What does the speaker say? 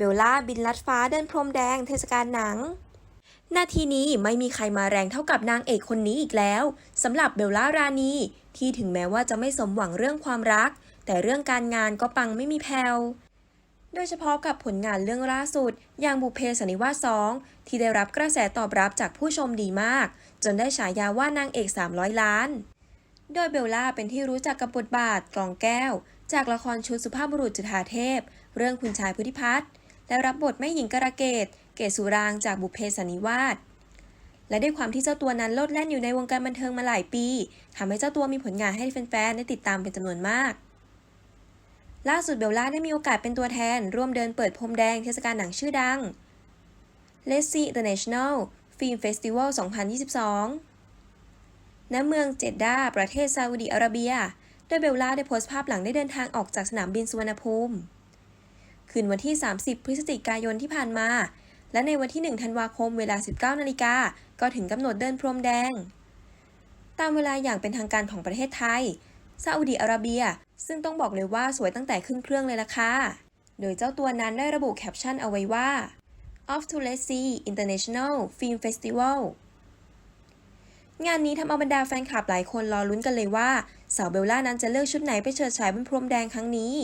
เบลล่าบินลัดฟ้าเดินพรมแดงเทศกาลหนัง นาทีนี้ไม่มีใครมาแรงเท่ากับนางเอกคนนี้อีกแล้วสำหรับเบลล่ารานีที่ถึงแม้ว่าจะไม่สมหวังเรื่องความรัก แต่เรื่องการงานก็ปังไม่มีแผ่วโดยเฉพาะกับผลงานเรื่องล่าสุด อย่างบุเพสนิวาสสองที่ได้รับกระแสตอบรับจากผู้ชมดีมาก จนได้ฉายาว่านางเอก 300 ล้าน โดยเบลล่าเป็นที่รู้จักกับบทบาทกลองแก้ว จากละครชุดสุภาพบุรุษจุฑาเทพ เรื่องคุณชายพุทธิพัฒน์ และรับบทแม่หญิงกระเกต เกศสุรางจากบุพเพสันนิวาสและด้วยความที่เจ้าตัวนั้นโลดแล่นอยู่ในวงการบันเทิงมาหลายปีทำให้เจ้าตัวมีผลงานให้แฟนๆได้ติดตามเป็นจำนวนมาก ล่าสุดเบลล่าได้มีโอกาสเป็นตัวแทน ร่วมเดินเปิดพรมแดงเทศกาลหนังชื่อดัง l e s s i International Film Festival 2022 ณ เมืองเจดดาประเทศซาอุดิอาระเบีย โดยเบลล่าได้โพสต์ภาพหลังได้เดินทางออกจากสนามบินสุวรรณภูมิ คืนวันที่ 30 พฤศจิกายนที่ผ่านมา และในวันที่ 1 ธันวาคมเวลา 19 นาฬิกา ก็ถึงกำหนดเดินพรมแดง ตามเวลาอย่างเป็นทางการของประเทศไทย ซาอุดิอาระเบีย ซึ่งต้องบอกเลยว่าสวยตั้งแต่ขึ้นเครื่องเลยล่ะค่ะ โดยเจ้าตัวนั้นได้ระบุแคปชั่นเอาไว้ว่า Off to Let's See International Film Festival งานนี้ทำเอาบรรดาแฟนคลับหลายคนรอลุ้นกันเลยว่า สาวเบลล่านั้นจะเลือกชุดไหนไปเฉิดฉายบนพรมแดงครั้งนี้